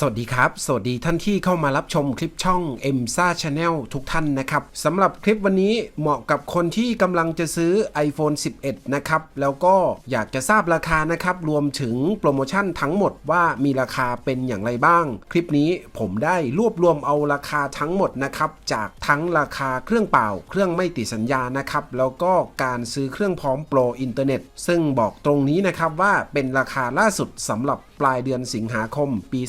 สวัสดีครับ สวัสดีท่านที่เข้ามารับชมคลิปช่อง m s a Channel ทุกท่านนะครับสำหรับคลิปวันนี้เหมาะกับคนที่กำลังจะซื้อ iPhone 11 นะครับ แล้วก็อยากจะทราบราคานะครับ รวมถึงโปรโมชั่นทั้งหมดว่ามีราคาเป็นอย่างไรบ้าง คลิปนี้ผมได้รวบรวมเอาราคาทั้งหมดนะครับ จากทั้งราคาเครื่องเปล่า เครื่องไม่ติดสัญญานะครับ แล้วก็การซื้อเครื่องพร้อมโปรอินเทอร์เน็ตซึ่งบอกตรงนี้นะครับว่าเป็นราคาล่าสุดสำหรับ ปลายเดือนสิงหาคมปี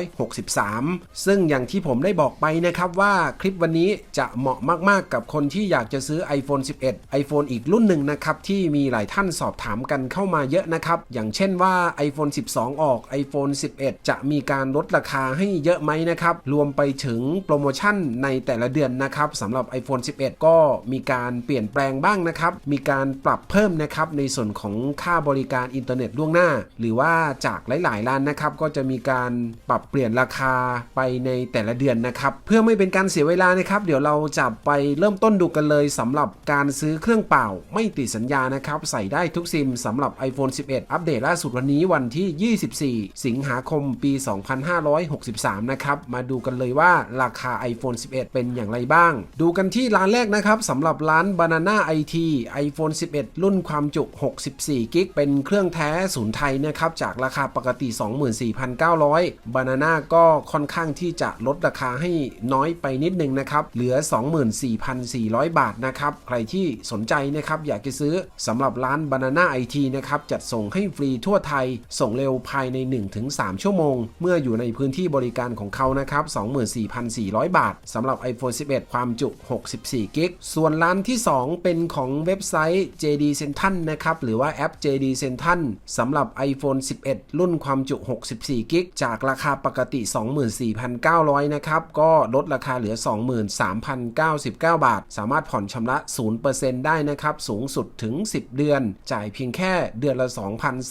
2563 ซึ่งอย่างที่ผมได้บอกไปนะครับว่าคลิปวันนี้จะเหมาะมาก ๆ กับคนที่อยากจะซื้อ iPhone 11 iPhone อีกรุ่นหนึ่งนะครับที่มีหลายท่านสอบถามกันเข้ามาเยอะนะครับ อย่างเช่นว่า iPhone 12 ออก iPhone 11 จะมีการลดราคาให้เยอะไหมนะครับ รวมไปถึงโปรโมชั่นในแต่ละเดือนนะครับสำหรับ iPhone 11 ก็มีการเปลี่ยนแปลงบ้างนะครับ มีการปรับเพิ่มนะครับในส่วนของค่าบริการอินเทอร์เน็ตล่วงหน้า หรือว่าจากหลายๆร้านนะครับก็จะมีการปรับเปลี่ยนราคาไปในแต่ละเดือนนะครับเพื่อไม่เป็นการเสียเวลานะครับ เดี๋ยวเราจะไปเริ่มต้นดูกันเลยสำหรับการซื้อเครื่องเปล่า ไม่ติดสัญญานะครับใส่ได้ทุกซิมสำหรับ iPhone 11 อัปเดตล่าสุดวันนี้วันที่ 24 สิงหาคมปี 2563 นะครับ มาดูกันเลยว่าราคา iPhone 11 เป็นอย่างไรบ้าง ดูกันที่ร้านแรกนะครับสำหรับร้าน Banana IT iPhone 11 รุ่นความจุ 64 กิก เป็นเครื่องแท้ศูนย์ไทยนะครับ จากราคาปกติ 24,900 Banana ก็ค่อนข้างที่จะลดราคาให้น้อยไปนิดนึงนะครับ เหลือ 24,400 บาทนะครับ ใครที่สนใจนะครับ อยากจะซื้อสำหรับร้าน Banana IT นะครับ จัดส่งให้ฟรีทั่วไทย ส่งเร็วภายใน 1-3 ชั่วโมง เมื่ออยู่ในพื้นที่บริการของเขานะครับ 24,400 บาทสำหรับ iPhone 11 ความจุ 64 กิก ส่วนร้านที่ 2 เป็นของเว็บไซต์ JD Central นะครับ หรือว่าแอป JD Central สำหรับ iPhone 11 รุ่นุ่นความจุ 64 กิก จากราคาปกติ 24,900 นะครับ ก็ลดราคาเหลือ 23,099 บาท สามารถผ่อนชำระ 0%ได้นะครับ สูงสุดถึง 10 เดือน จ่ายเพียงแค่เดือนละ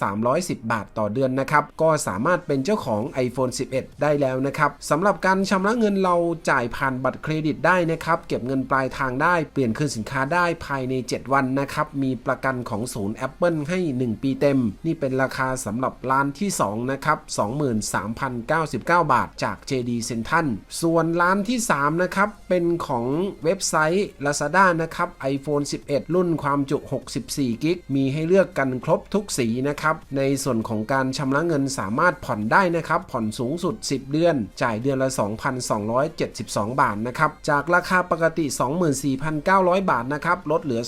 2,310 บาทต่อเดือนนะครับ ก็สามารถเป็นเจ้าของ iPhone 11 ได้แล้วนะครับสำหรับการชำระเงินเราจ่ายผ่านบัตรเครดิตได้นะครับ เก็บเงินปลายทางได้ เปลี่ยนคืนสินค้าได้ภายใน 7 วันนะครับ มีประกันของศูนย์ Apple ให้ 1 ปีเต็ม นี่เป็นราคาสำหรับร้านที่ที่ 2 นะครับ 23,099 บาทจาก JD Central ส่วนร้านที่ 3 นะครับ เป็นของเว็บไซต์ Lazada นะครับ iPhone 11 รุ่นความจุ 64 กิก มีให้เลือกกันครบทุกสีนะครับ ในส่วนของการชำระเงินสามารถผ่อนได้นะครับ ผ่อนสูงสุด 10 เดือน จ่ายเดือนละ 2,272 บาทนะครับ จากราคาปกติ 24,900 บาทนะครับ ลดเหลือ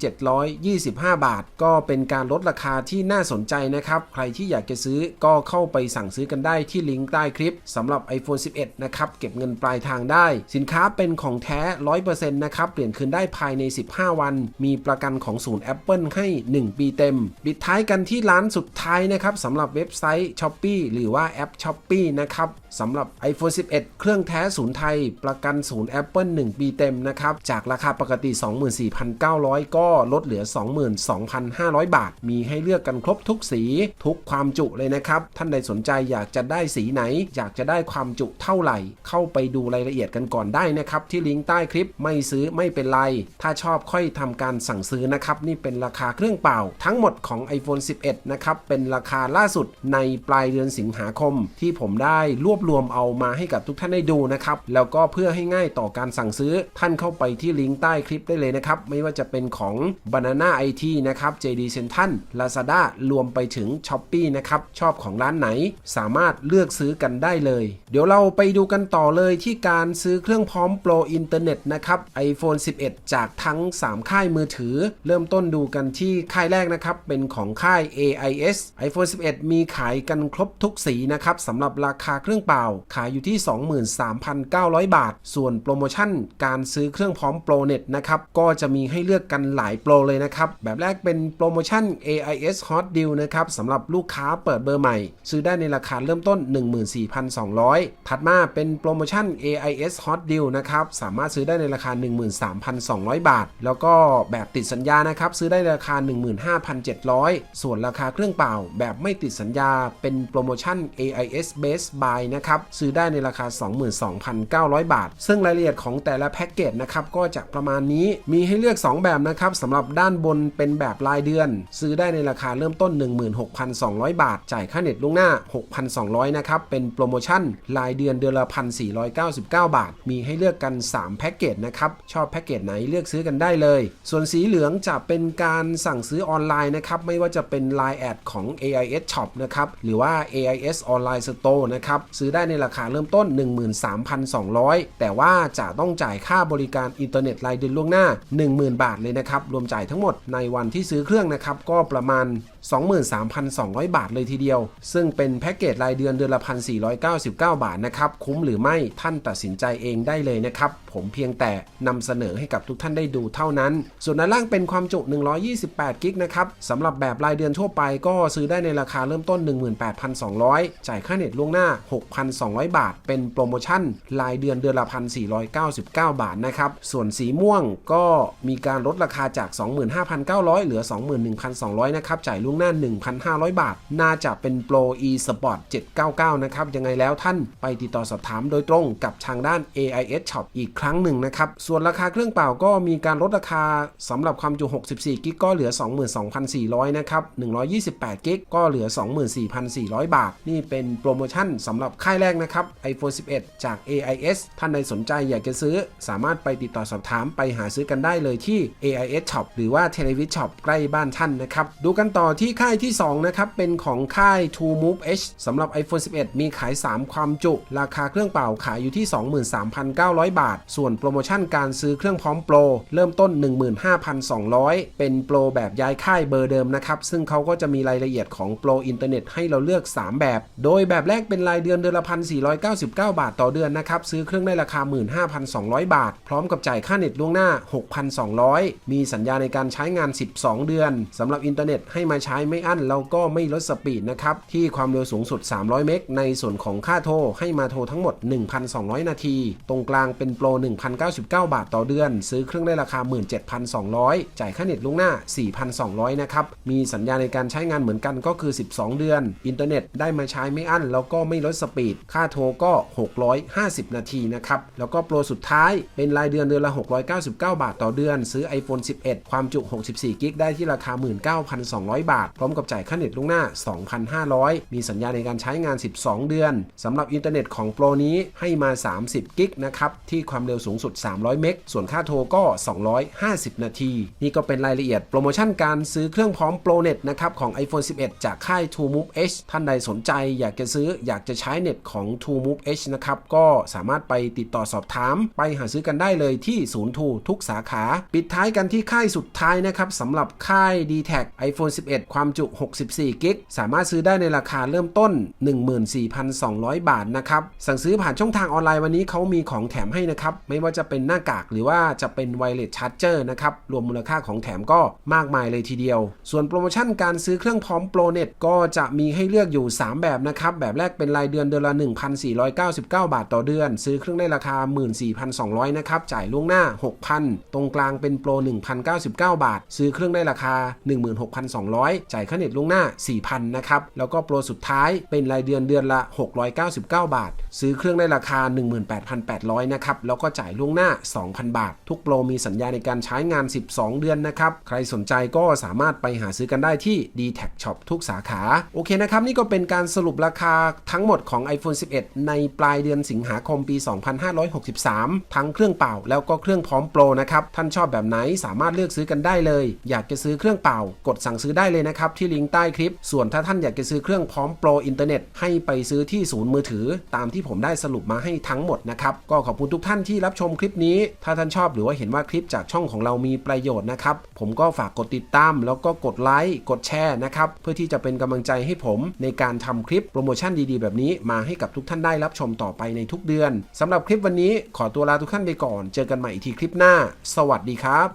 22,725 บาท ก็เป็นการลดราคาที่น่าสนใจนะครับ ใครที่อยากจะซื้อก็เข้าไปสั่งซื้อกันได้ที่ลิงก์ใต้คลิปสำหรับ iPhone 11 นะครับ เก็บเงินปลายทางได้ สินค้าเป็นของแท้ 100%นะครับ เปลี่ยนคืนได้ภายใน 15 วัน มีประกันของศูนย์ Apple ให้ 1 ปีเต็ม ปิดท้ายกันที่ร้านสุดท้ายนะครับสำหรับเว็บไซต์ s h อ p e e หรือว่าแอป s h อ p e e นะครับสำหรับ iPhone 11 เครื่องแท้ศูนย์ไทย ประกันศูนย์ Apple 1 ปีเต็มนะครับ จากราคาปกติ 24,900 ก็ลดเหลือ 22,500 บาท มีให้เลือกกันครบทุกสี ทุกความจุเลยนะครับ ท่านใดสนใจอยากจะได้สีไหน อยากจะได้ความจุเท่าไหร่ เข้าไปดูรายละเอียดกันก่อนได้นะครับ ที่ลิงก์ใต้คลิปไม่ซื้อไม่เป็นไร ถ้าชอบค่อยทำการสั่งซื้อนะครับ นี่เป็นราคาเครื่องเป่า ทั้งหมดของ iPhone 11 นะครับ เป็นราคาล่าสุดในปลายเดือนสิงหาคม ที่ผมได้รวบรวมเอามาให้กับทุกท่านได้ดูนะครับ แล้วก็เพื่อให้ง่ายต่อการสั่งซื้อ ท่านเข้าไปที่ลิงก์ใต้คลิปได้เลยนะครับ ไม่ว่าจะเป็นของ Banana IT นะครับ JD Central Lazada รวมไปถึง s h อ p e e นะครับ ชอบของร้านไหน สามารถเลือกซื้อกันได้เลย เดี๋ยวเราไปดูกันต่อเลยที่การซื้อเครื่องพร้อมโปรอินเทอร์เน็ตนะครับ iPhone 11 จากทั้ง 3 ค่ายมือถือ เริ่มต้นดูกันที่ค่ายแรกนะครับ เป็นของค่าย AIS iPhone 11 มีขายกันครบทุกสีนะครับสำหรับราคาเครื่องเปล่า ขายอยู่ที่ 23,900 บาท ส่วนโปรโมชั่นการซื้อเครื่องพร้อมโปรเน็ตนะครับก็จะมีให้เลือกกันหลายโปรเลยนะครับแบบแรกเป็นโปรโมชั่น AIS Hot Deal นะครับสำหรับลูกูกค้าเปิดเบอร์ใหม่ ซื้อได้ในราคาเริ่มต้น 14,200 ถัดมาเป็นโปรโมชั่น AIS Hot Deal นะครับ สามารถซื้อได้ในราคา 13,200 บาท แล้วก็แบบติดสัญญานะครับ ซื้อได้ราคา 15,700 ส่วนราคาเครื่องเปล่า แบบไม่ติดสัญญาเป็นโปรโมชั่น AIS Best Buy นะครับ ซื้อได้ในราคา 22,900 บาท ซึ่งรายละเอียดของแต่ละแพ็กเกจนะครับก็จะประมาณนี้มีให้เลือก 2 แบบนะครับสำหรับด้านบนเป็นแบบรายเดือน ซื้อได้ในราคาเริ่มต้น 16,200 200 บาท จ่ายค่าเน็ตล่วงหน้า 6,200 นะครับ เป็นโปรโมชั่นรายเดือนเดือนละ 1,499 บาท มีให้เลือกกัน 3 แพ็กเกจนะครับ ชอบแพ็กเกจไหนเลือกซื้อกันได้เลย ส่วนสีเหลืองจะเป็นการสั่งซื้อออนไลน์นะครับ ไม่ว่าจะเป็น Line แอดของ AIS Shop นะครับ หรือว่า AIS Online Store นะครับ ซื้อได้ในราคาเริ่มต้น 13,200 แต่ว่าจะต้องจ่ายค่าบริการอินเทอร์เน็ตรายเดือนล่วงหน้า 10,000 บาทเลยนะครับ รวมจ่ายทั้งหมดในวันที่ซื้อเครื่องนะครับ ก็ประมาณ 23,200บาทเลยทีเดียว ซึ่งเป็นแพ็กเกจรายเดือนเดือนละ1,499 บาทนะครับคุ้มหรือไม่ท่านตัดสินใจเองได้เลยนะครับ ผมเพียงแต่นำเสนอให้กับทุกท่านได้ดูเท่านั้น ส่วนด้านล่างเป็นความจุ 128 กิกนะครับสำหรับแบบรายเดือนทั่วไปก็ซื้อได้ในราคาเริ่มต้น 18,200 จ่ายค่าเน็ตล่วงหน้า 6,200 บาท เป็นโปรโมชั่น รายเดือนเดือนละ 1,499 บาทนะครับส่วนสีม่วงก็มีการลดราคาจาก 25,900 เหลือ 21,200 นะครับจ่ายล่วงหน้า 1,500 บาทน่าจะเป็นโปร e sport 799 นะครับ ยังไงแล้วท่านไปติดต่อสอบถามโดยตรงกับทางด้าน AIS Shop อีกครั้งหนึ่งนะครับ ส่วนราคาเครื่องเปล่าก็มีการลดราคาสำหรับความจุ 64 กิกก็เหลือ 22,400 นะครับ 128 กิกก็เหลือ 24,400 บาท นี่เป็นโปรโมชั่นสำหรับค่ายแรกนะครับ iPhone 11 จาก AIS ท่านใดสนใจอยากจะซื้อ สามารถไปติดต่อสอบถามไปหาซื้อกันได้เลยที่ AIS Shop หรือว่า Televis Shop ใกล้บ้านท่านนะครับ ดูกันต่อที่ค่ายที่ 2 นะครับเป็นของค่าย True Move H สำหรับ iPhone 11 มีขาย 3 ความจุ ราคาเครื่องเปล่าขายอยู่ที่ 23,900 บาท ส่วนโปรโมชั่นการซื้อเครื่องพร้อมโปร เริ่มต้น 15,200 เป็นโปรแบบย้ายค่ายเบอร์เดิมนะครับ ซึ่งเขาก็จะมีรายละเอียดของโปรอินเทอร์เน็ตให้เราเลือก 3 แบบ โดยแบบแรกเป็นรายเดือนเดือนละ 1,499 บาทต่อเดือนนะครับ ซื้อเครื่องได้ราคา 15,200 บาท พร้อมกับจ่ายค่าเน็ตล่วงหน้า 6,200 มีสัญญาในการใช้งาน 12 เดือนสำหรับอินเทอร์เน็ตให้มาใช้ไม่อั้นแล้วก็ไม่ลดสปีดนะครับ ที่ความเร็วสูงสุด 300 เมก ในส่วนของค่าโทร ให้มาโทรทั้งหมด 1,200 นาที ตรงกลางเป็นโปร 1,099 บาทต่อเดือน ซื้อเครื่องได้ราคา 17,200 จ่ายค่าเน็ตล่วงหน้า 4,200 นะครับ มีสัญญาในการใช้งานเหมือนกันก็คือ 12 เดือน อินเทอร์เน็ตได้มาใช้ไม่อั้น แล้วก็ไม่ลดสปีด ค่าโทรก็ 650 นาทีนะครับ แล้วก็โปรสุดท้ายเป็นรายเดือนเดือนละ 699 บาทต่อเดือน ซื้อ iPhone 11 ความจุ 64 กิก ได้ที่ราคา 19,200 บาท พร้อมกับจ่ายค่าเน็ตล่วงหน้า 2,500 มีสัญญาในการใช้งาน 12 เดือนสำหรับอินเทอร์เน็ตของโปรนี้ให้มา 30 กิกนะครับ ที่ความเร็วสูงสุด 300 เมก ส่วนค่าโทรก็ 250 นาที นี่ก็เป็นรายละเอียดโปรโมชั่นการซื้อเครื่องพร้อมโปรเน็ตนะครับของ iPhone 11 จากค่าย True Move H ท่านใดสนใจอยากจะซื้ออยากจะใช้เน็ตของ True Move H นะครับก็สามารถไปติดต่อสอบถาม ไปหาซื้อกันได้เลยที่ศูนย์ทูทุกสาขา ปิดท้ายกันที่ค่ายสุดท้ายนะครับสำหรับค่าย d t แท iPhone 11 ความจุ 64กิกสามารถซื้อได้ในราคาเริ่มต้น 14,200 บาทนะครับ สั่งซื้อผ่านช่องทางออนไลน์วันนี้เขามีของแถมให้นะครับ ไม่ว่าจะเป็นหน้ากากหรือว่าจะเป็นไวเลสชาร์จเจอร์นะครับ รวมมูลค่าของแถมก็มากมายเลยทีเดียว ส่วนโปรโมชั่นการซื้อเครื่องพร้อมโปรเน็ตก็จะมีให้เลือกอยู่ 3 แบบนะครับ แบบแรกเป็นรายเดือนเดือนละ 1,499 บาทต่อเดือน ซื้อเครื่องได้ราคา 14,200 นะครับ จ่ายล่วงหน้า 6,000 ตรงกลางเป็นโปร 1,099 บาท ซื้อเครื่องได้ราคา 16,200 จ่ายค่าเน็ตล่วงหน้า4,000 นะครับ แล้วก็โปรสุดท้ายเป็นรายเดือนเดือนละ 699 บาท ซื้อเครื่องได้ราคา 18,800 นะครับ แล้วก็จ่ายล่วงหน้า 2,000 บาท ทุกโปรมีสัญญาในการใช้งาน 12 เดือนนะครับ ใครสนใจก็สามารถไปหาซื้อกันได้ที่ d t แท Shop ทุกสาขา โอเคนะครับ นี่ก็เป็นการสรุปราคาทั้งหมดของ iPhone 11 ในปลายเดือนสิงหาคมปี 2563 ทั้งเครื่องเปล่าแล้วก็เครื่องพร้อมโปรนะครับ ท่านชอบแบบไหนสามารถเลือกซื้อกันได้เลย อยากจะซื้อเครื่องเปล่ากดสั่งซื้อได้เลยนะครับที่ลิงก์ใต้คลิปส่วนถ้าท่านอยากจะซื้อเครื่องพร้อมโปรอินเทอร์เน็ตให้ไปซื้อที่ศูนย์มือถือ ตามที่ผมได้สรุปมาให้ทั้งหมดนะครับ ก็ขอบคุณทุกท่านที่รับชมคลิปนี้ ถ้าท่านชอบหรือว่าเห็นว่าคลิปจากช่องของเรามีประโยชน์นะครับ ผมก็ฝากกดติดตาม แล้วก็กดไลค์กดแชร์นะครับ เพื่อที่จะเป็นกำลังใจให้ผมในการทำคลิปโปรโมชั่นดีๆ แบบนี้มาให้กับทุกท่านได้รับชมต่อไปในทุกเดือนสำหรับคลิปวันนี้ขอตัวลาทุกท่านไปก่อน เจอกันใหม่อีกทีคลิปหน้า สวัสดีครับ